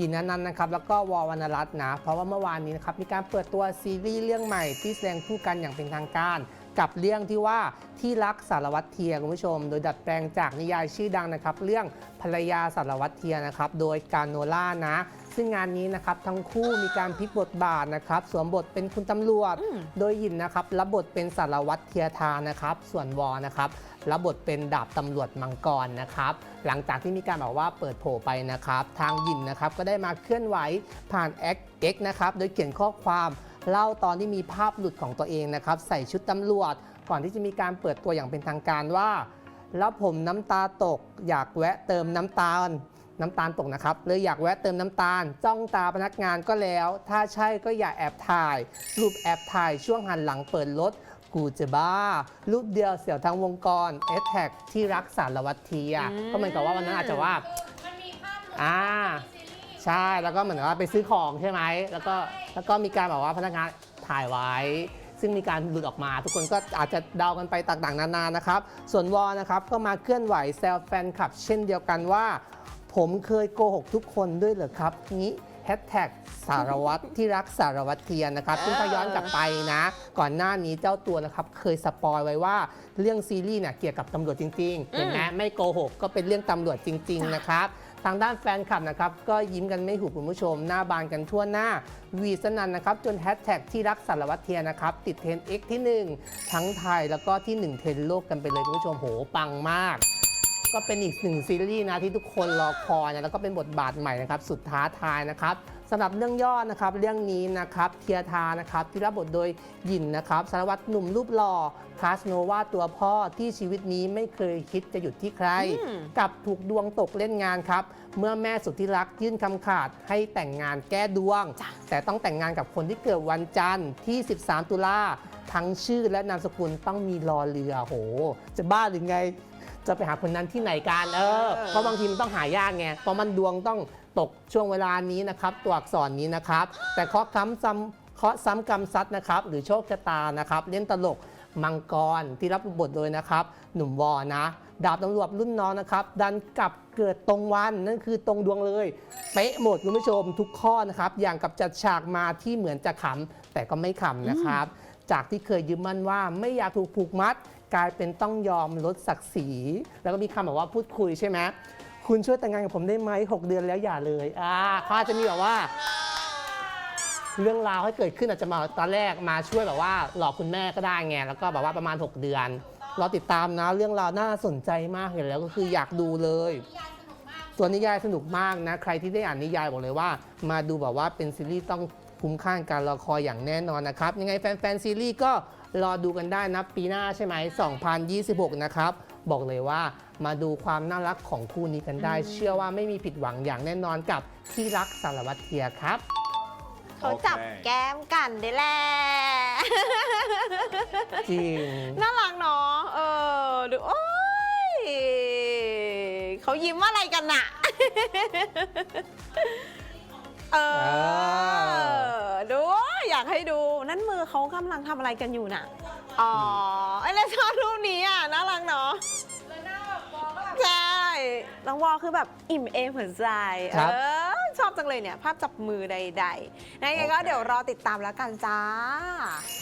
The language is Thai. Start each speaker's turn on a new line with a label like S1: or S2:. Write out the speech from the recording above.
S1: ยินนันต์นะครับแล้วก็วอวรรณรัตน์นะ เพราะว่าเมื่อวานนี้นะครับมีการเปิดตัวซีรีส์เรื่องใหม่ที่แสดงคู่กันอย่างเป็นทางการ กับเรื่องที่ว่าที่รักสารวัตรเทียคุณผู้ชม โดยดัดแปลงจากนิยายชื่อดังนะครับ เรื่องภรรยาสารวัตรเทียนะครับโดยการโนล่านะ ซึ่งงานนี้นะครับทั้งคู่มีการพลิกบทบาทนะครับสวมบทเป็นคุณตำรวจ
S2: อืม
S1: โดยหยินนะครับรับบทเป็นสารวัตรเทียทานะครับ ส่วนวอนะครับรับบทเป็นดาบตำรวจมังกรนะครับ หลังจากที่มีการบอกว่าเปิดโผไปนะครับ ทางหยินนะครับก็ได้มาเคลื่อนไหวผ่าน X X นะครับ โดยเขียนข้อความเล่าตอนที่มีภาพหลุดของตัวเองนะครับ ใส่ชุดตำรวจ ก่อนที่จะมีการเปิดตัวอย่างเป็นทางการว่า แล้วผมน้ำตาตกอยากแวะเติมน้ำตาล น้ำตาลตกนะครับเลยอยากแวะเติมน้ำตาล จ้องตาพนักงานก็แล้ว ถ้าใช่ก็อย่าแอบถ่าย รูปแอบถ่ายช่วงหันหลังเปิดรถกูจะบ้า รูปเดียวเสียวทั้งวงกรเอสแท็กที่รักสารวัตรเทีย
S2: อืม
S1: ก็เหมือนกับว่าวันนั้นอาจจะว่า
S3: มันมีภาพหลุด
S1: อ่า
S3: ในซีรีส์
S1: ใช่แล้วก็เหมือนกับว่าไปซื้อของใช่ไหมแล้วก็แล้วก็มีการแบบว่าพนักงานถ่ายไว้ ซึ่งมีการหลุดออกมา ทุกคนก็อาจจะเดากันไปต่างๆ นานานะครับ ส่วนวอนะครับก็มาเคลื่อนไหวแซวแฟนคลับ เช่นเดียวกันว่า ผมเคยโกหกทุกคนด้วยเหรอครับงี้แฮชแท็กสารวัตรที่รักสารวัตรเทียนนะครับ ซึ่งถ้าย้อนกลับไปนะ ก่อนหน้านี้เจ้าตัวนะครับ เคยสปอยไว้ว่าเรื่องซีรีส์เนี่ยเกี่ยวกับตำรวจจริงๆเห็นไหมไม่โกหกก็เป็นเรื่องตำรวจจริง ๆ นะครับ ทางด้านแฟนคลับนะครับ ก็ยิ้มกันไม่หุบคุณผู้ชม หน้าบานกันทั่วหน้า วีสนันนะครับ จนแฮชแท็กที่รักสารวัตรเทียนะครับ ติดเทรนด์ X ที่ 1 ทั้งไทยแล้วก็ที่ 1 เทรนด์โลกกันไปเลยคุณผู้ชมโหปังมาก ก็เป็นอีกหนึ่งซีรีส์นะที่ทุกคนรอคอยนะแล้วก็เป็นบทบาทใหม่นะครับสุดท้าทายนะครับสำหรับเรื่องย่อนะครับเรื่องนี้นะครับเทียทานะครับที่รับบทโดยหยินนะครับสารวัตรหนุ่มรูปหล่อคาสโนวาตัวพ่อที่ชีวิตนี้ไม่เคยคิดจะหยุดที่ใคร
S2: อืม
S1: กลับถูกดวงตกเล่นงานครับ เมื่อแม่สุดที่รักยื่นคำขาดให้แต่งงานแก้ดวง
S2: จ้ะ
S1: แต่ต้องแต่งงานกับคนที่เกิดวันจันทร์ที่ 13 ตุลาทั้งชื่อและนามสกุลต้องมีรอเรือโห จะบ้าหรือไง จะไปหาคนนั้นที่ไหนกันเออเพราะบางทีมันต้องหายากไงเพราะมันดวงต้องตกช่วงเวลานี้นะครับ ตัวอักษรนี้นะครับ แต่เคาะค้ำซ้ำเคาะซ้ำกรรมซัดนะครับ หรือโชคชะตานะครับ เล่นตลกมังกรที่รับบทโดยนะครับ หนุ่มวอนะ ดาบตำรวจรุ่นน้องนะครับ ดันกลับเกิดตรงวันนั่นคือตรงดวงเลย เป๊ะหมดคุณผู้ชมทุกข้อนะครับ อย่างกับจัดฉากมาที่เหมือนจะขำแต่ก็ไม่ขำนะครับ จากที่เคยยืมมั่นว่าไม่อยากถูกผูกมัด กลายเป็นต้องยอมลดศักดิ์ศรี แล้วก็มีคำแบบว่าพูดคุยใช่ไหมคุณช่วยแต่งงานกับผมได้ไหมหกเดือนแล้วอย่าเลยอ่าเขาอาจจะมีแบบว่า เรื่องราวให้เกิดขึ้นอาจจะมาตอนแรกมาช่วยแบบว่าหลอกคุณแม่ก็ได้ไงแล้วก็แบบว่าประมาณ 6 เดือนเรอติดตามนะเรื่องราวน่าสนใจมากเห็นแล้วก็คืออยากดูเลย
S3: นิยายสนุกมาก
S1: ส่วนนิยายสนุกมากนะ ใครที่ได้อ่านนิยายบอกเลยว่า มาดูแบบว่าเป็นซีรีส์ต้องคุ้มค่าการรอคอยอย่างแน่นอนนะครับ ยังไงแฟนๆซีรีส์ก็ รอดูกันได้นะปีหน้าใช่ไหม 2026 นะครับ บอกเลยว่ามาดูความน่ารักของคู่นี้กันได้ เชื่อว่าไม่มีผิดหวังอย่างแน่นอนกับที่รักสารวัตรเทียครับ
S2: เขาจับ
S4: โอเค
S2: แก้มกันได้แหละ
S1: จริง
S2: น่ารักเนาะเออดูโอ้ยเขายิ้มอะไรกันน่ะ นั่นมือเขากำลังทำอะไรกันอยู่น่ะ อ๋อไอ้เลยชอบรูปนี้อะน่ารักเนาะ
S3: เลยหน้าแบบมองก็แบบ
S2: ใช่น้องวอลคือแบบอิ่มเอมหัวใจ
S1: ครั
S2: เอบอชอบจังเลยเนี่ย ภาพจับมือใดๆนะยังไงก็
S4: โอเค
S2: เดี๋ยวรอติดตามแล้วกันจ้า